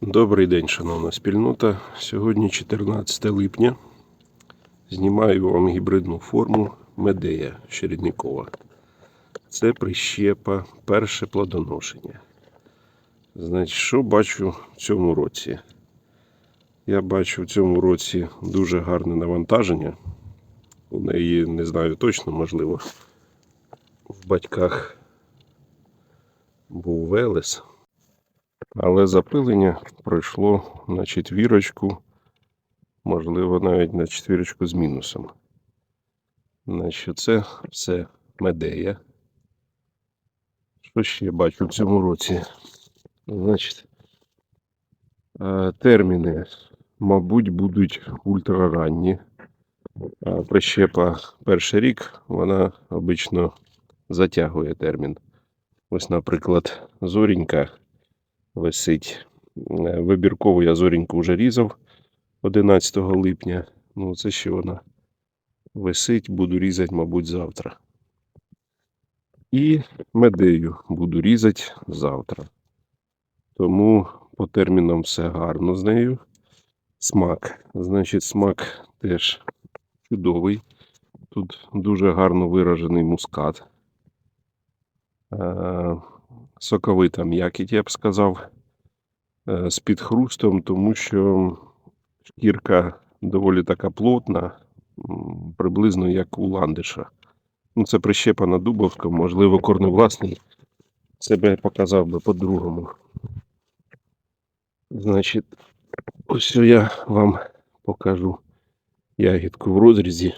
Добрий день, шановна спільнота. Сьогодні 14 липня. Знімаю вам гібридну форму Медея Чередникова. Це прищепа, перше плодоношення. Значить, що бачу в цьому році? Я бачу в цьому році дуже гарне навантаження. У неї не знаю точно, можливо, в батьках був Велес. Але запилення пройшло на четвірочку, можливо, навіть на четвірочку з мінусом. Значить, це все медея. Що ще бачу в цьому році? Значить, е, терміни, мабуть, будуть ультраранні. Прищепа перший рік, вона обично затягує термін. Ось, наприклад, зорінька висить. Е, Вибіркову я зоріньку вже різав 11 липня. Ну, це ще вона висить, буду різати, мабуть, завтра. І медею буду різати завтра. Тому по термінам все гарно з нею. Смак. Значить, смак теж чудовий. Тут дуже гарно виражений мускат. Соковита м'якіть, я б сказав, е, з підхрустом, тому що шкірка доволі така плотна, приблизно як у ландиша. Ну, це прищепа на Дубовському, можливо, корневласний себе показав би по-другому. Значить, ось я вам покажу ягідку в розрізі.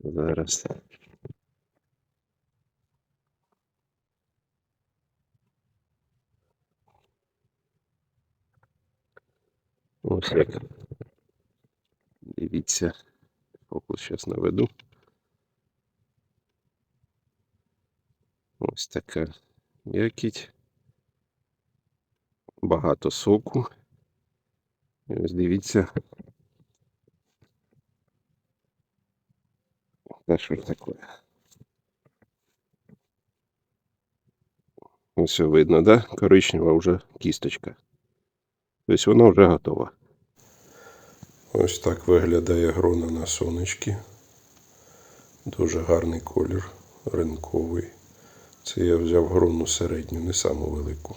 Зараз. Ось як. Дивіться, фокус зараз наведу. Ось така м'якіть. Багато соку. І ось дивіться. Та що ж таке? Ось видно, да? Коричнева вже кісточка. Тобто вона вже готова. Ось так виглядає грона на сонечки. Дуже гарний колір, ринковий. Це я взяв грону середню, не саму велику.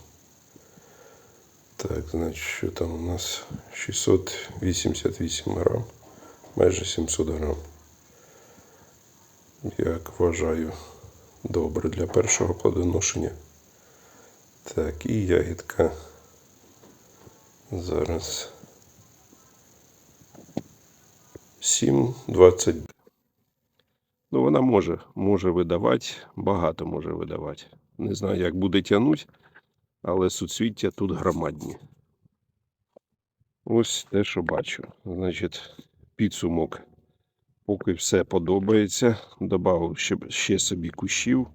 Так, значить, що там у нас 688 грам, майже 700 грам. Як вважаю, добре для першого плодоношення. Так, і ягідка зараз 7,20. Ну, вона може, може видавати, багато може видавати. Не знаю, як буде тягнути, але суцвіття тут громадні. Ось те, що бачу. Значить, підсумок. Поки все подобається. Добавив ще, ще собі кущів.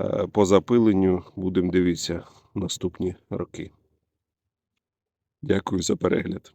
Е, По запиленню будемо дивитися наступні роки. Дякую за перегляд.